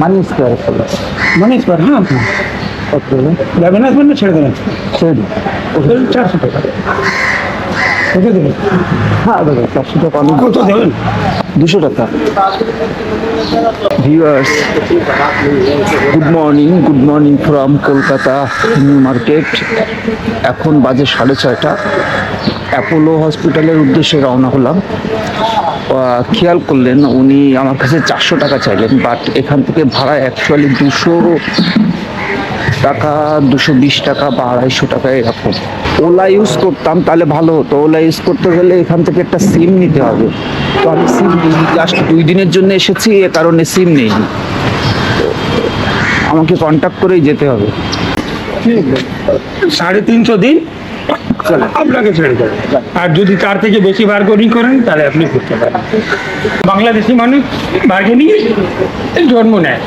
মানি square করল মানে square হ্যাঁ। কত হলো? যাবেন আসবেন না ছেড়ে দেবেন। চারশো টাকা। কত দেবেন? হ্যাঁ চারশো টাকা অনেক কত দেবেন? দুশো টাকা। Viewers good morning good morning from Kolkata new market. এখন বাজে সাড়ে ছয়টা। অ্যাপোলো হসপিটালের উদ্দেশ্যে রওনা হলাম। খেয়াল করলেন, উনি আমার কাছে চারশো টাকা চাইলেন বাট এখান থেকে ভাড়া অ্যাকচুয়ালি দুশো টাকা, দুশো বিশ টাকা বা আড়াইশো টাকা এরকম। ওলা ইউজ করতাম, তাহলে ভালো হতো। ওলা ইউজ করতে গেলে এখান থেকে একটা সিম নিতে হবে। তো আমি সিম জাস্ট দুই দিনের জন্য এসেছি, এ কারণে সিম নেই আমাকে কন্ট্যাক্ট করেই যেতে হবে। সাড়ে তিনশো দিন? আপনাকে ছেড়ে দেবে। আর যদি তার থেকে বেশি বার্গেনিং করেন তাহলে আপনি করতে পারেন। বাংলাদেশি মানুষ বার্গেনিং জন্ম নেয়।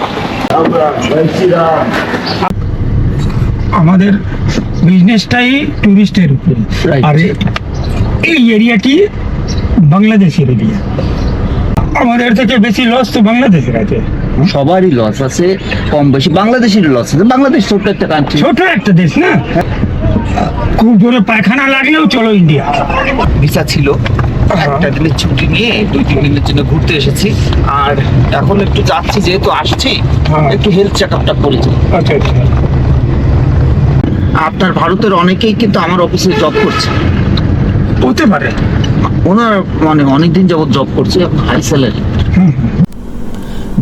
আমাদের বিজনেসটাই টুরিস্টের উপরে। আর এই এরিয়াটি বাংলাদেশের এরিয়া আমাদের থেকে বেশি লস তো বাংলাদেশের আছে। সবারই লস আছে কম বেশি। বাংলাদেশের লস আছে। বাংলাদেশ ছোট একটা কান্ট্রি ছোট একটা দেশ না? খুব জোরে পায়খানা লাগলেও চলো ইন্ডিয়া ভিসা ছিল। একটা দিনের ছুটি নিয়ে দুই তিন দিনের জন্য ঘুরতে এসেছি। আর এখন একটু যাচ্ছি যেহেতু আসছি হ্যাঁ। একটু হেলথ চেক আপটা করেছি আচ্ছা আচ্ছা। আপনার ভারতের অনেকেই কিন্তু আমার অফিসে জব করছে। হতে পারে। ওনার মানে অনেকদিন যাবত জব করছে হাই স্যালারি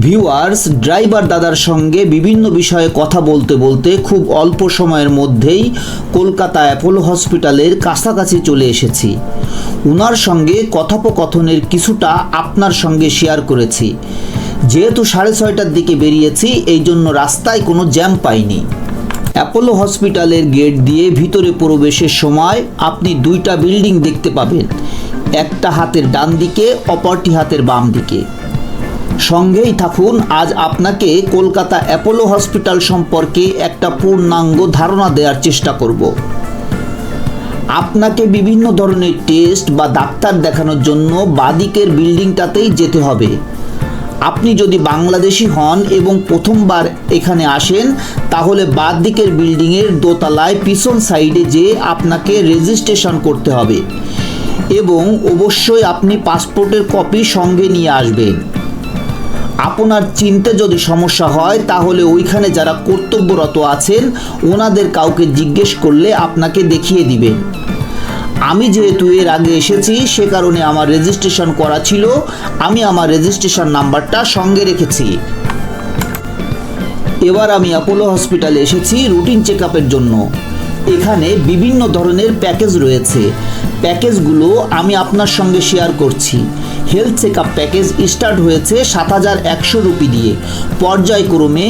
ভিউয়ার্স ড্রাইভার দাদার সঙ্গে বিভিন্ন বিষয়ে কথা বলতে বলতে খুব অল্প সময়ের মধ্যেই কলকাতা অ্যাপোলো হসপিটালের কাছাকাছি চলে এসেছি। ওনার সঙ্গে কথোপকথনের কিছুটা আপনার সঙ্গে শেয়ার করেছি। যেহেতু সাড়ে ছয়টার দিকে বেরিয়েছি, এই জন্য রাস্তায় কোনো জ্যাম পাইনি। অ্যাপোলো হসপিটালের গেট দিয়ে ভিতরে প্রবেশের সময় আপনি দুইটা বিল্ডিং দেখতে পাবেন। একটা হাতের ডান দিকে, অপরটি হাতের বাম দিকে। সঙ্গেই থাকুন, আজ আপনাকে কলকাতা অ্যাপোলো হসপিটাল সম্পর্কে একটা পূর্ণাঙ্গ ধারণা দেওয়ার চেষ্টা করব। আপনাকে বিভিন্ন ধরনের টেস্ট বা ডাক্তার দেখানোর জন্য বাদিকের বিল্ডিংটাতেই যেতে হবে। আপনি যদি বাংলাদেশি হন এবং প্রথমবার এখানে আসেন, তাহলে বাদ দিকের বিল্ডিংয়ের দোতলায় পিছন সাইডে যে আপনাকে রেজিস্ট্রেশন করতে হবে এবং অবশ্যই আপনি পাসপোর্টের কপি সঙ্গে নিয়ে আসবেন। আপনার চিনতে যদি সমস্যা হয়, তাহলে ওইখানে যারা কর্তব্যরত আছেন, ওনাদের কাউকে জিজ্ঞেস করলে আপনাকে দেখিয়ে দিবেন আমি যেহেতু এর আগে এসেছি, সে কারণে আমার রেজিস্ট্রেশন করা ছিল। আমি আমার রেজিস্ট্রেশন নাম্বারটা সঙ্গে রেখেছি। এবার আমি অ্যাপোলো হসপিটালে এসেছি রুটিন চেক জন্য। এখানে বিভিন্ন ধরনের প্যাকেজ রয়েছে। প্যাকেজগুলো আমি আপনার সঙ্গে শেয়ার করছি। Health check up package start হয়েছে সাত হাজার একশো রুপি দিয়ে। পর্যায়ক্রমে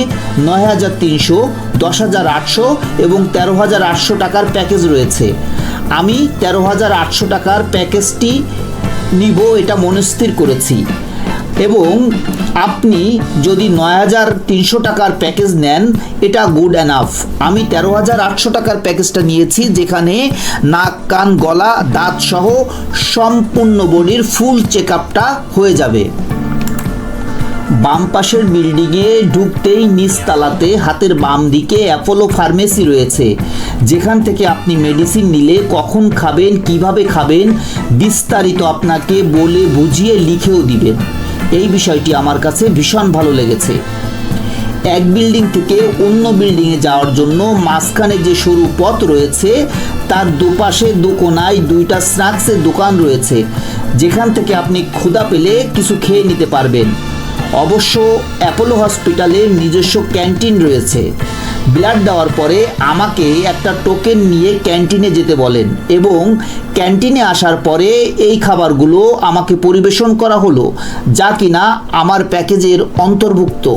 নয় হাজার তিনশো, দশ হাজার আটশো এবং তেরো হাজার আটশো টাকার প্যাকেজ রয়েছে। আমি তেরো হাজার আটশো টাকার প্যাকেজটি নিব, এটা মনস্থির করেছি। এবং আপনি যদি নয় হাজার তিনশো টাকার প্যাকেজ নেন, এটা গুড অ্যানাফ আমি তেরো হাজার আটশো টাকার প্যাকেজটা নিয়েছি, যেখানে নাক, কান, গলা, দাঁত সহ সম্পূর্ণ বডির ফুল চেক আপটা হয়ে যাবে। বাম পাশের বিল্ডিংয়ে ঢুকতেই নিচতলাতে হাতের বাম দিকে অ্যাপোলো ফার্মেসি রয়েছে, যেখান থেকে আপনি মেডিসিন নিলে কখন খাবেন, কীভাবে খাবেন, বিস্তারিত আপনাকে বলে বুঝিয়ে লিখেও দিবেন। এই বিষয়টি আমার কাছে ভীষণ ভালো লেগেছে। এক বিল্ডিং থেকে অন্য বিল্ডিংয়ে যাওয়ার জন্য মাঝখানে যে সরু পথ রয়েছে, তার দুপাশে দুকোনায় দুইটা স্ন্যাক্সের দোকান রয়েছে। যেখান থেকে আপনি ক্ষুধা পেলে কিছু খেয়ে নিতে পারবেন। অবশ্য অ্যাপোলো হসপিটালে নিজস্ব ক্যান্টিন রয়েছে। ব্লাড দেওয়ার পরে আমাকে একটা টোকেন নিয়ে ক্যান্টিনে যেতে বলেন এবং ক্যান্টিনে আসার পরে এই খাবারগুলো আমাকে পরিবেশন করা হলো, যা কিনা আমার প্যাকেজের অন্তর্ভুক্ত।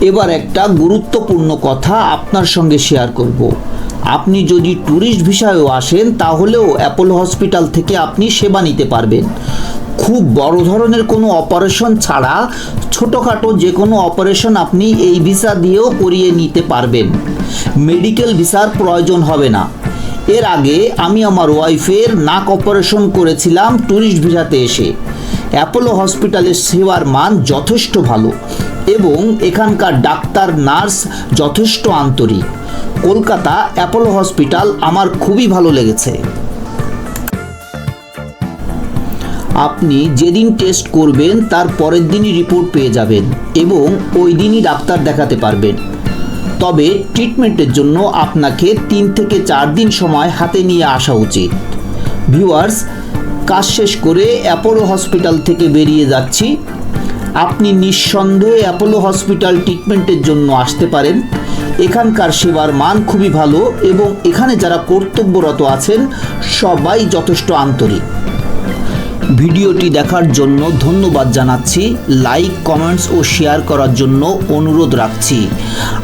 এবার একটা গুরুত্বপূর্ণ কথা আপনার সঙ্গে শেয়ার করব। আপনি যদি ট্যুরিস্ট ভিসায়ও আসেন, তাহলেও অ্যাপোলো হসপিটাল থেকে আপনি সেবা নিতে পারবেন। খুব বড় ধরনের কোনো অপারেশন ছাড়া ছোটোখাটো যে কোনো অপারেশন আপনি এই ভিসা দিয়েও করিয়ে নিতে পারবেন। মেডিকেল ভিসার প্রয়োজন হবে না। এর আগে আমি আমার ওয়াইফের নাক অপারেশন করেছিলাম ট্যুরিস্ট ভিসাতে এসে। অ্যাপোলো হসপিটালের সেবার মান যথেষ্ট ভালো এবং এখানকার ডাক্তার, নার্স যথেষ্ট আন্তরিক। কলকাতা অ্যাপোলো হসপিটাল আমার খুবই ভালো লেগেছে। আপনি যেদিন টেস্ট করবেন, তার পরের দিনই রিপোর্ট পেয়ে যাবেন এবং ওই দিনই ডাক্তার দেখাতে পারবেন। তবে ট্রিটমেন্টের জন্য আপনাকে তিন থেকে চার দিন সময় হাতে নিয়ে আসা উচিত। ভিউয়ার্স কাজ শেষ করে অ্যাপোলো হসপিটাল থেকে বেরিয়ে যাচ্ছি। আপনি নিঃসন্দেহে অ্যাপোলো হসপিটাল ট্রিটমেন্টের জন্য আসতে পারেন। এখানকার সেবার মান খুবই ভালো এবং এখানে যারা কর্তব্যরত আছেন, সবাই যথেষ্ট আন্তরিক। ভিডিওটি দেখার জন্য ধন্যবাদ জানাচ্ছি। লাইক, কমেন্টস ও শেয়ার করার জন্য অনুরোধ রাখছি।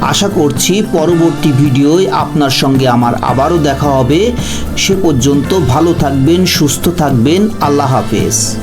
আশা করছি পরবর্তী ভিডিওয় আপনার সঙ্গে আমার আবারও দেখা হবে। সে পর্যন্ত ভালো থাকবেন, সুস্থ থাকবেন। আল্লাহ হাফেজ।